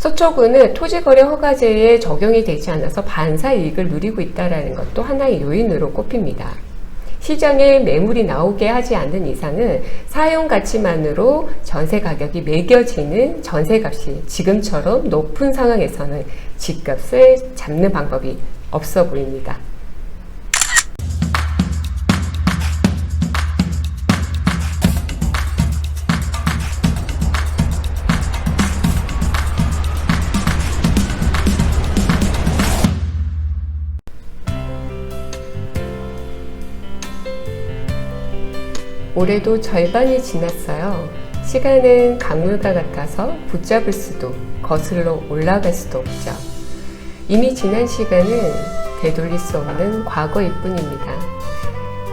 서초구는 토지거래 허가제에 적용이 되지 않아서 반사 이익을 누리고 있다는 것도 하나의 요인으로 꼽힙니다. 시장에 매물이 나오게 하지 않는 이상은 사용 가치만으로 전세 가격이 매겨지는 전세 값이 지금처럼 높은 상황에서는 집값을 잡는 방법이 없어 보입니다. 올해도 절반이 지났어요. 시간은 강물과 같아서 붙잡을 수도 거슬러 올라갈 수도 없죠. 이미 지난 시간은 되돌릴 수 없는 과거일 뿐입니다.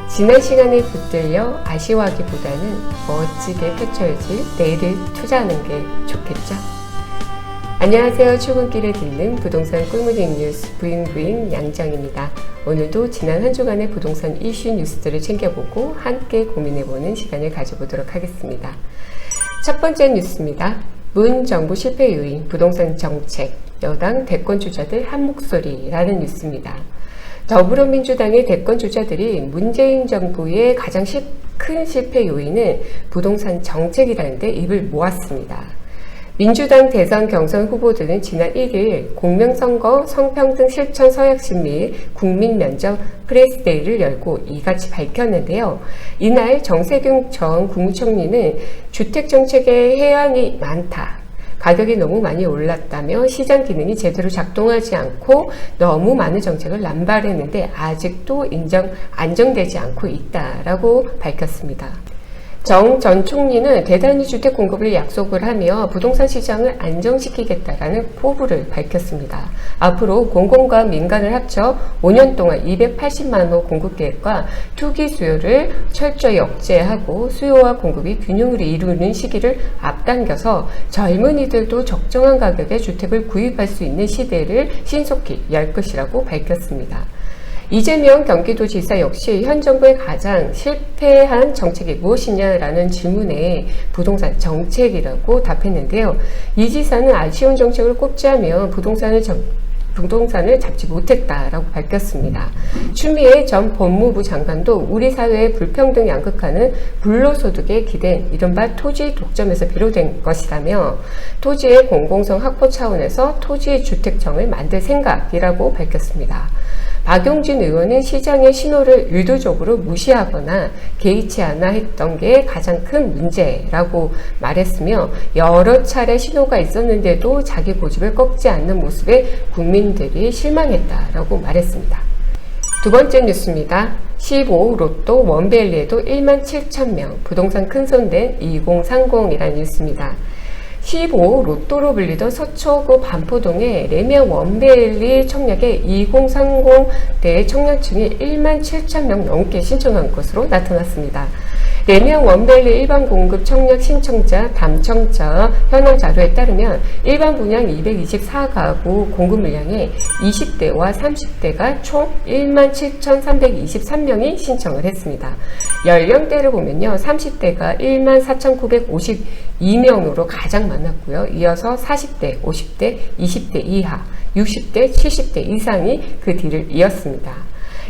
지난 시간에 붙들려 아쉬워하기보다는 멋지게 펼쳐질 내일을 투자하는 게 좋겠죠? 안녕하세요. 출근길에 듣는 부동산 꿀무딩 뉴스 부잉부잉 양정입니다. 오늘도 지난 한 주간의 부동산 이슈 뉴스들을 챙겨보고 함께 고민해보는 시간을 가져보도록 하겠습니다. 첫 번째 뉴스입니다. 문 정부 실패 요인 부동산 정책 여당 대권 주자들 한 목소리라는 뉴스입니다. 더불어민주당의 대권 주자들이 문재인 정부의 가장 실- 큰 실패 요인은 부동산 정책이라는데 입을 모았습니다. 민주당 대선 경선 후보들은 지난 1일 공명선거 성평등 실천 서약신 및 국민면접 프레스데이를 열고 이같이 밝혔는데요. 이날 정세균 전 국무총리는 주택정책에 해안이 많다. 가격이 너무 많이 올랐다며 시장 기능이 제대로 작동하지 않고 너무 많은 정책을 남발했는데 아직도 인정, 안정되지 않고 있다라고 밝혔습니다. 정 전 총리는 대단히 주택 공급을 약속을 하며 부동산 시장을 안정시키겠다라는 포부를 밝혔습니다. 앞으로 공공과 민간을 합쳐 5년 동안 280만 호 공급 계획과 투기 수요를 철저히 억제하고 수요와 공급이 균형을 이루는 시기를 앞당겨서 젊은이들도 적정한 가격에 주택을 구입할 수 있는 시대를 신속히 열 것이라고 밝혔습니다. 이재명 경기도지사 역시 현 정부의 가장 실패한 정책이 무엇이냐라는 질문에 부동산 정책이라고 답했는데요. 이 지사는 아쉬운 정책을 꼽자면 부동산을 정- 부동산을 잡지 못했다라고 밝혔습니다. 추미애 전 법무부 장관도 우리 사회의 불평등 양극화는 불로소득에 기댄 이른바 토지 독점에서 비롯된 것이라며 토지의 공공성 확보 차원에서 토지 주택청을 만들 생각이라고 밝혔습니다. 박용진 의원은 시장의 신호를 의도적으로 무시하거나 개의치 않아 했던 게 가장 큰 문제라고 말했으며 여러 차례 신호가 있었는데도 자기 고집을 꺾지 않는 모습에 국민들이 실망했다라고 말했습니다. 두 번째 뉴스입니다. 15 로또 원벨리에도 1만 7천 명 부동산 큰손된 2030이라는 뉴스입니다. 15 로또로 불리던 서초구 반포동의 레미안 원벨리 청약에 2030대 청약층이 1만 7천 명 넘게 신청한 것으로 나타났습니다. 레미안 원벨리 일반 공급 청약 신청자, 담청자 현황 자료에 따르면 일반 분양 224가구 공급 물량에 20대와 30대가 총 1만 7,323명이 신청을 했습니다. 연령대를 보면요. 30대가 1만 4,952명으로 가장 많았고요. 이어서 40대, 50대, 20대 이하, 60대, 70대 이상이 그 뒤를 이었습니다.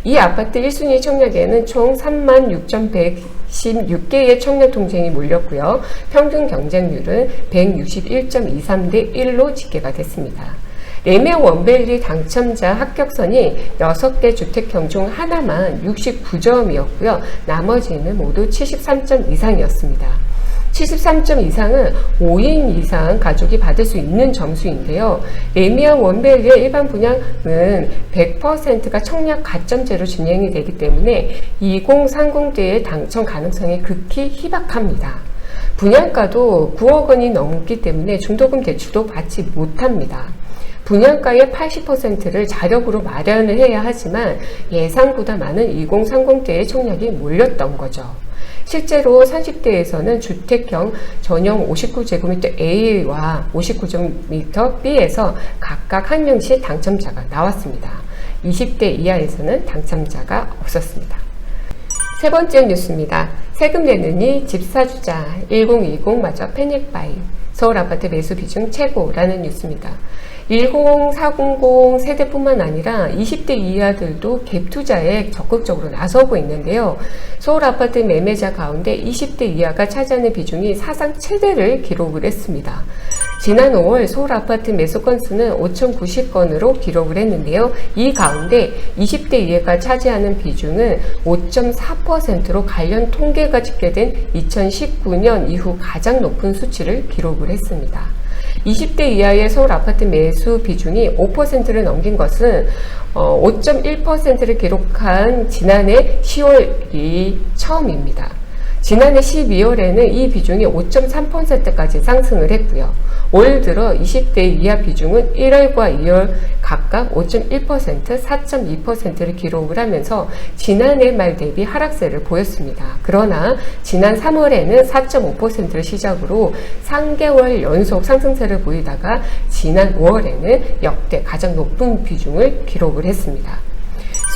이 아파트 1순위 청약에는 총 36,116개의 청약 통장이 몰렸고요. 평균 경쟁률은 161.23대 1로 집계가 됐습니다. 레미안 원벨리 당첨자 합격선이 6개 주택형 중 하나만 69점이었고요. 나머지는 모두 73점 이상이었습니다. 73점 이상은 5인 이상 가족이 받을 수 있는 점수인데요. 레미안 원벨리의 일반 분양은 100%가 청약 가점제로 진행이 되기 때문에 2030대의 당첨 가능성이 극히 희박합니다. 분양가도 9억 원이 넘기 때문에 중도금 대출도 받지 못합니다. 분양가의 80%를 자력으로 마련을 해야 하지만 예상보다 많은 2030대의 청약이 몰렸던 거죠. 실제로 30대에서는 주택형 전용 59제곱미터 A와 59제곱미터 B에서 각각 한 명씩 당첨자가 나왔습니다. 20대 이하에서는 당첨자가 없었습니다. 세 번째 뉴스입니다. 세금 내느니 집 사주자 1020 마저 패닉바이 서울 아파트 매수 비중 최고라는 뉴스입니다. 10, 400 세대뿐만 아니라 20대 이하들도 갭 투자에 적극적으로 나서고 있는데요. 서울 아파트 매매자 가운데 20대 이하가 차지하는 비중이 사상 최대를 기록을 했습니다. 지난 5월 서울 아파트 매수 건수는 5,090건으로 기록을 했는데요. 이 가운데 20대 이하가 차지하는 비중은 5.4%로 관련 통계가 집계된 2019년 이후 가장 높은 수치를 기록을 했습니다. 20대 이하의 서울 아파트 매수 비중이 5%를 넘긴 것은 5.1%를 기록한 지난해 10월이 처음입니다. 지난해 12월에는 이 비중이 5.3%까지 상승을 했고요. 올 들어 20대 이하 비중은 1월과 2월 각각 5.1%, 4.2%를 기록을 하면서 지난해 말 대비 하락세를 보였습니다. 그러나 지난 3월에는 4.5%를 시작으로 3개월 연속 상승세를 보이다가 지난 5월에는 역대 가장 높은 비중을 기록을 했습니다.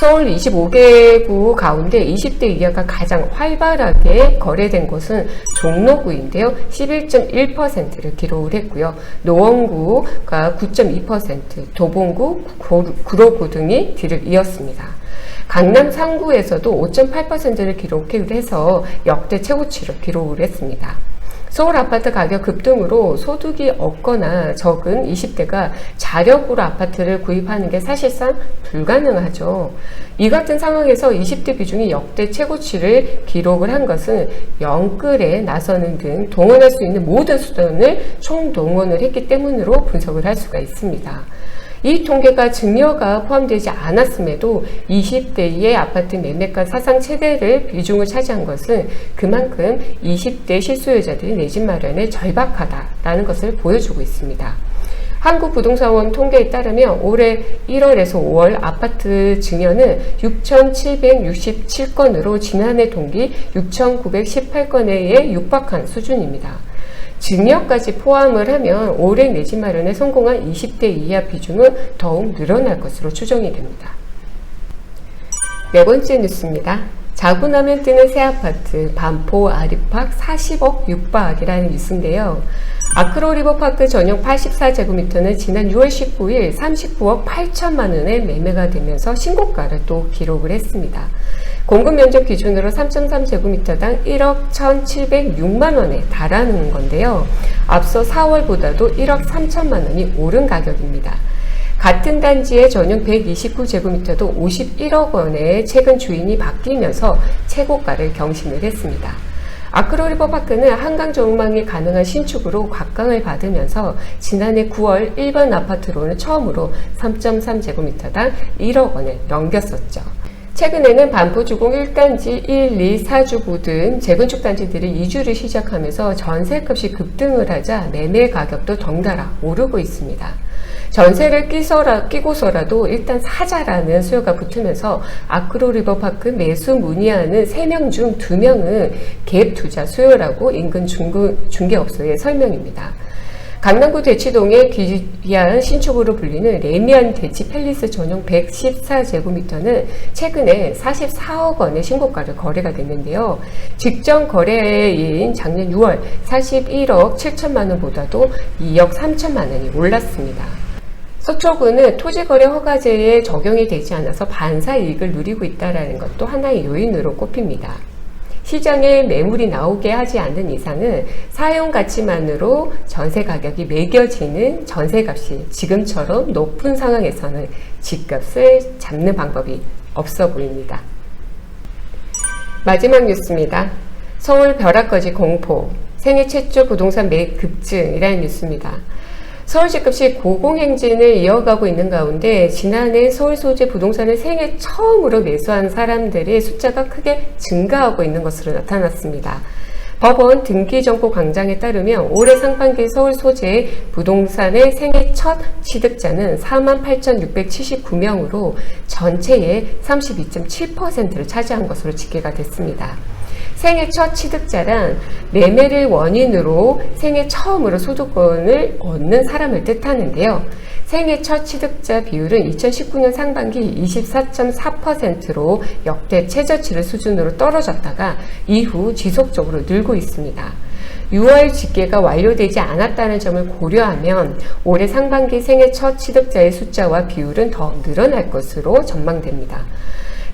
서울 25개구 가운데 20대 이하가 가장 활발하게 거래된 곳은 종로구인데요. 11.1%를 기록을 했고요. 노원구가 9.2%, 도봉구, 구로구 등이 뒤를 이었습니다. 강남 상구에서도 5.8%를 기록을 해서 역대 최고치를 기록을 했습니다. 서울 아파트 가격 급등으로 소득이 없거나 적은 20대가 자력으로 아파트를 구입하는 게 사실상 불가능하죠. 이 같은 상황에서 20대 비중이 역대 최고치를 기록을 한 것은 영끌에 나서는 등 동원할 수 있는 모든 수단을 총동원을 했기 때문으로 분석을 할 수가 있습니다. 이 통계가 증여가 포함되지 않았음에도 20대의 아파트 매매가 사상 최대를 비중을 차지한 것은 그만큼 20대 실수요자들이 내 집 마련에 절박하다라는 것을 보여주고 있습니다. 한국부동산원 통계에 따르면 올해 1월에서 5월 아파트 증여는 6,767건으로 지난해 동기 6,918건에 육박한 수준입니다. 증여까지 포함을 하면 올해 내집 마련에 성공한 20대 이하 비중은 더욱 늘어날 것으로 추정이 됩니다. 네 번째 뉴스입니다. 자고 나면 뜨는 새 아파트 반포 아리팍 40억 육박이라는 뉴스인데요. 아크로 리버파크 전용 84제곱미터는 지난 6월 19일 39억 8천만 원에 매매가 되면서 신고가를 또 기록을 했습니다. 공급 면적 기준으로 3.3제곱미터당 1억 1,706만 원에 달하는 건데요. 앞서 4월보다도 1억 3천만 원이 오른 가격입니다. 같은 단지의 전용 129제곱미터도 51억 원에 최근 주인이 바뀌면서 최고가를 경신을 했습니다. 아크로리버 파크는 한강 조망이 가능한 신축으로 곽강을 받으면서 지난해 9월 1번 아파트로는 처음으로 3.3제곱미터당 1억 원을 넘겼었죠. 최근에는 반포주공 1단지 1, 2, 4주구 등 재건축 단지들이 이주를 시작하면서 전세값이 급등을 하자 매매 가격도 덩달아 오르고 있습니다. 전세를 끼서라, 끼고서라도 일단 사자라는 수요가 붙으면서 아크로 리버파크 매수 문의하는 3명 중 2명은 갭 투자 수요라고 인근 중구, 중개업소의 설명입니다. 강남구 대치동에 귀한 신축으로 불리는 레미안 대치 팰리스 전용 114제곱미터는 최근에 44억 원의 신고가를 거래가 됐는데요. 직전 거래인 작년 6월 41억 7천만 원보다도 2억 3천만 원이 올랐습니다. 서초구는 토지거래 허가제에 적용이 되지 않아서 반사 이익을 누리고 있다는 것도 하나의 요인으로 꼽힙니다. 시장에 매물이 나오게 하지 않는 이상은 사용 가치만으로 전세 가격이 매겨지는 전세값이 지금처럼 높은 상황에서는 집값을 잡는 방법이 없어 보입니다. 마지막 뉴스입니다. 서울 벼락거지 공포, 생애 최초 부동산 매입 급증이라는 뉴스입니다. 서울시급시 고공행진을 이어가고 있는 가운데 지난해 서울 소재 부동산을 생애 처음으로 매수한 사람들의 숫자가 크게 증가하고 있는 것으로 나타났습니다. 법원 등기정보 광장에 따르면 올해 상반기 서울 소재 부동산의 생애 첫 취득자는 48,679명으로 전체의 32.7%를 차지한 것으로 집계가 됐습니다. 생애 첫 취득자란 매매를 원인으로 생애 처음으로 소득권을 얻는 사람을 뜻하는데요. 생애 첫 취득자 비율은 2019년 상반기 24.4%로 역대 최저치를 수준으로 떨어졌다가 이후 지속적으로 늘고 있습니다. 6월 집계가 완료되지 않았다는 점을 고려하면 올해 상반기 생애 첫 취득자의 숫자와 비율은 더 늘어날 것으로 전망됩니다.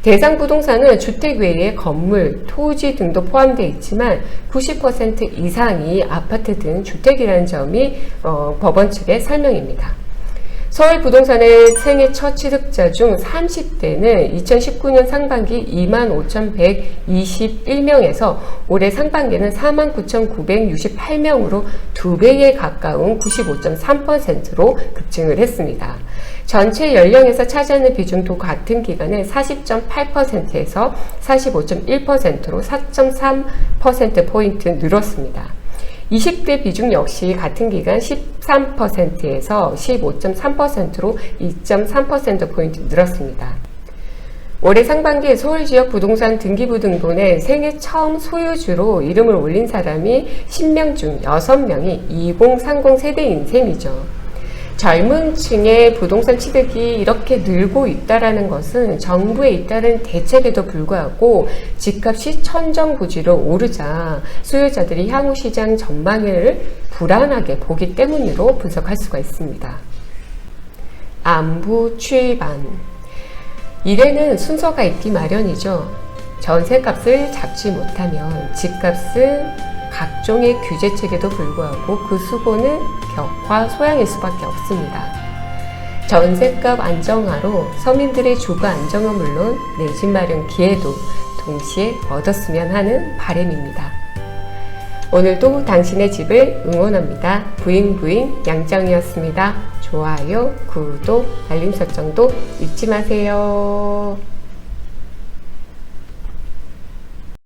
대상 부동산은 주택 외에 건물, 토지 등도 포함되어 있지만 90% 이상이 아파트 등 주택이라는 점이 어, 법원 측의 설명입니다. 서울 부동산의 생애 첫 취득자 중 30대는 2019년 상반기 25,121명에서 올해 상반기는 49,968명으로 두 배에 가까운 95.3%로 급증을 했습니다. 전체 연령에서 차지하는 비중도 같은 기간에 40.8%에서 45.1%로 4.3%포인트 늘었습니다. 20대 비중 역시 같은 기간 13%에서 15.3%로 2.3%포인트 늘었습니다. 올해 상반기에 서울 지역 부동산 등기부등본에 생애 처음 소유주로 이름을 올린 사람이 10명 중 6명이 2030 세대인 셈이죠. 젊은 층의 부동산 취득이 이렇게 늘고 있다라는 것은 정부에 잇따른 대책에도 불구하고 집값이 천정부지로 오르자 수요자들이 향후 시장 전망을 불안하게 보기 때문으로 분석할 수가 있습니다. 안부 취반 일에는 순서가 있기 마련이죠. 전세값을 잡지 못하면 집값은 각종의 규제책에도 불구하고 그 수고는 격화 소양일 수밖에 없습니다. 전세값 안정화로 서민들의 주거 안정은 물론 내 집 마련 기회도 동시에 얻었으면 하는 바램입니다. 오늘도 당신의 집을 응원합니다. 부잉부잉 양정이었습니다. 좋아요, 구독, 알림 설정도 잊지 마세요.